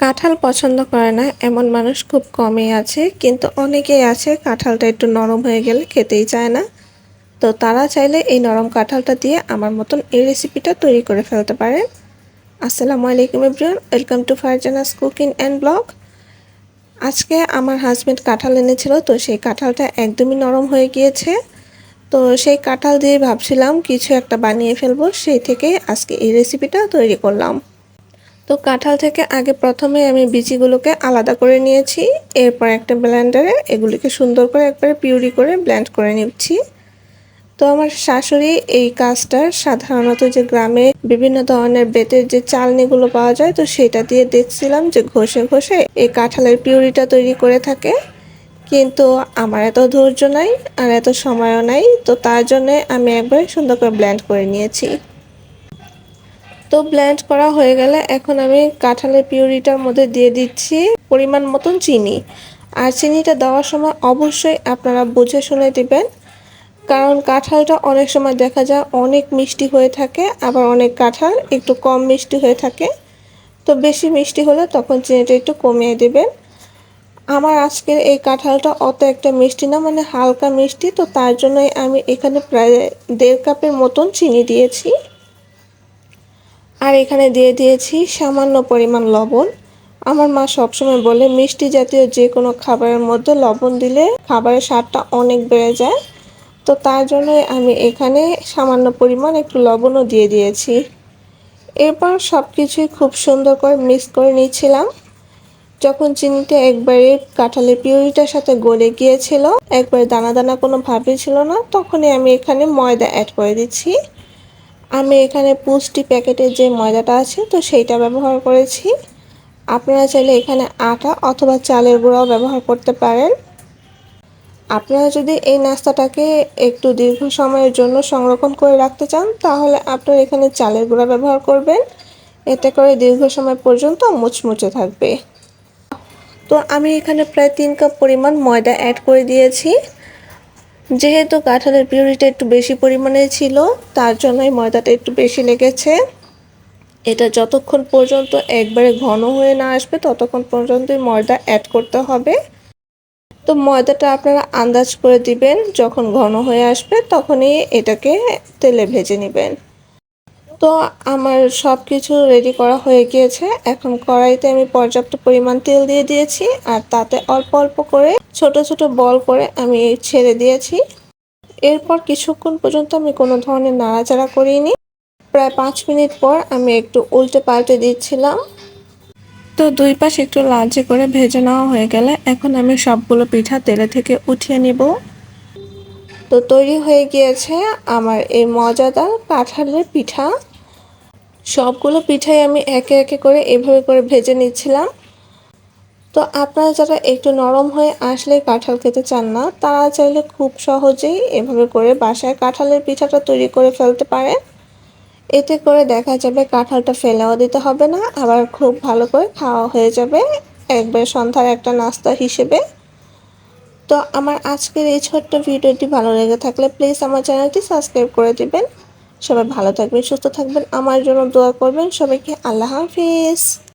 কাঁঠাল পছন্দ করে না। এমন মানুষ খুব কমই আছে, কিন্তু অনেকেই আছে কাঁঠালটা একটু নরম হয়ে গেলে খেতেই চায় না। তো তারা চাইলে এই নরম কাঁঠালটা দিয়ে আমার মতন এই রেসিপিটা তৈরি করে ফেলতে পারেন আসসালামু আলাইকুম everyone, welcome to Farzana's cooking and blog. আজকে আমার হাজব্যান্ড কাঁঠাল এনেছিল, তো সেই কাঁঠালটা একদমই নরম হয়ে গিয়েছে। তো সেই কাঁঠাল দিয়ে ভাবছিলাম কিছু একটা বানিয়ে ফেলব, সেই থেকে আজকে এই রেসিপিটা তৈরি করলাম। তো কাঁঠাল থেকে আগে প্রথমে আমি বিচিগুলোকে আলাদা করে নিয়েছি, এরপর একটা ব্লেন্ডারে এগুলিকে সুন্দর করে একবারে পিউরি করে ব্লেন্ড করে নিচ্ছি। তো আমার শাশুড়ি এই কাজটা সাধারণত যে গ্রামে বিভিন্ন ধরনের বেতের যে চালনিগুলো পাওয়া যায়, তো সেটা দিয়ে দেখছিলাম যে ঘষে ঘষে এই কাঁঠালের পিউরিটা তৈরি করে থাকে। কিন্তু আমার এত ধৈর্য নাই আর এত সময়ও নাই, তো তার জন্য আমি একবার সুন্দর করে ব্ল্যান্ড করে নিয়েছি। তো ব্লেন্ড করা হয়ে গেলে এখন আমি কাঁঠালের পিউরিটার মধ্যে দিয়ে দিচ্ছি পরিমাণ মতন চিনি। আর চিনিটা দেওয়ার সময় অবশ্যই আপনারা বুঝে শুনে দিবেন, কারণ কাঁঠালটা অনেক সময় দেখা যায় অনেক মিষ্টি হয়ে থাকে, আবার অনেক কাঁঠাল একটু কম মিষ্টি হয়ে থাকে। তো বেশি মিষ্টি হলে তখন চিনিটা একটু কমিয়ে দেবেন। আমার আজকের এই কাঁঠালটা অত একটা মিষ্টি না মানে হালকা মিষ্টি, তো তার জন্যই আমি এখানে প্রায় দেড় কাপের মতন চিনি দিয়েছি। আর এখানে দিয়ে দিয়েছি সামান্য পরিমাণ লবণ। আমার মা সবসময় বলে, মিষ্টি জাতীয় যে কোনো খাবারের মধ্যে লবণ দিলে খাবারের স্বাদটা অনেক বেড়ে যায়। তো তার জন্য আমি এখানে সামান্য পরিমাণ একটু লবণও দিয়ে দিয়েছি। এরপর সব কিছুই খুব সুন্দর করে মিক্স করে নিচ্ছিলাম। যখন চিনিটা একবারে কাঁঠালের পিউরিটার সাথে গলে গিয়েছিল, একবারে দানা দানা কোনো ভাবে ছিল না, তখনই আমি এখানে ময়দা অ্যাড করে দিচ্ছি। আমি এখানে পুষ্টি প্যাকেটের যে ময়দাটা আছে, তো সেইটা ব্যবহার করেছি। আপনারা চাইলে এখানে আটা অথবা চালের গুঁড়াও ব্যবহার করতে পারেন। আপনারা যদি এই নাস্তাটাকে একটু দীর্ঘ সময়ের জন্য সংরক্ষণ করে রাখতে চান, তাহলে আপনারা এখানে চালের গুঁড়া ব্যবহার করবেন। এতে করে দীর্ঘ সময় পর্যন্ত মুচমুচে থাকবে। তো আমি এখানে প্রায় তিন কাপ পরিমাণ ময়দা অ্যাড করে দিয়েছি। যেহেতু কাঁঠালের পিউরিটা একটু বেশি পরিমাণে ছিল, তার জন্যই ময়দাটা একটু বেশি লেগেছে। এটা যতক্ষণ পর্যন্ত একবারে ঘন হয়ে না আসবে, ততক্ষণ পর্যন্তই ময়দা অ্যাড করতে হবে। তো ময়দাটা আপনারা আন্দাজ করে দিবেন, যখন ঘন হয়ে আসবে, তখনই এটাকে তেলে ভেজে নেবেন। তো আমার সব কিছু রেডি করা হয়ে গিয়েছে। এখন কড়াইতে আমি পর্যাপ্ত পরিমাণ তেল দিয়ে দিয়েছি আর তাতে অল্প অল্প করে ছোট ছোট বল করে আমি ছেড়ে দিয়েছি। এরপর কিছুক্ষণ পর্যন্ত আমি কোনো ধরনের নাড়াচাড়া করিনি। প্রায় পাঁচ মিনিট পর আমি একটু উল্টে পাল্টে দিচ্ছিলাম। তো দুই পাশ একটু লালচে করে ভেজে নেওয়া হয়ে গেলে এখন আমি সবগুলো পিঠা তেলে থেকে উঠিয়ে নিব। তো তৈরি হয়ে গিয়েছে আমার এই মজাদার কাঁঠালের পিঠা। সবগুলো পিঠাই আমি একে একে করে এভাবে করে ভেজে নিচ্ছিলাম। তো আপনারা যারা একটু নরম হয়ে আসলে কাঁঠাল খেতে চান না, তারা চাইলে খুব সহজেই এভাবে করে বাসায় কাঁঠালের পিঠাটা তৈরি করে ফেলতে পারেন এতে করে দেখা যাবে কাঁঠালটা ফেলেও দিতে হবে না, আবার খুব ভালো করে খাওয়া হয়ে যাবে। একবার সন্ধ্যার একটা নাস্তা হিসেবে। তো আমার আজকের এই ছোট্ট ভিডিওটি ভালো লেগে থাকলে প্লিজ আমার চ্যানেলটি সাবস্ক্রাইব করে দিবেন। সবাই ভালো থাকবেন, সুস্থ থাকবেন, আমার জন্য দোয়া করবেন। সবাইকে আল্লাহ হাফিজ।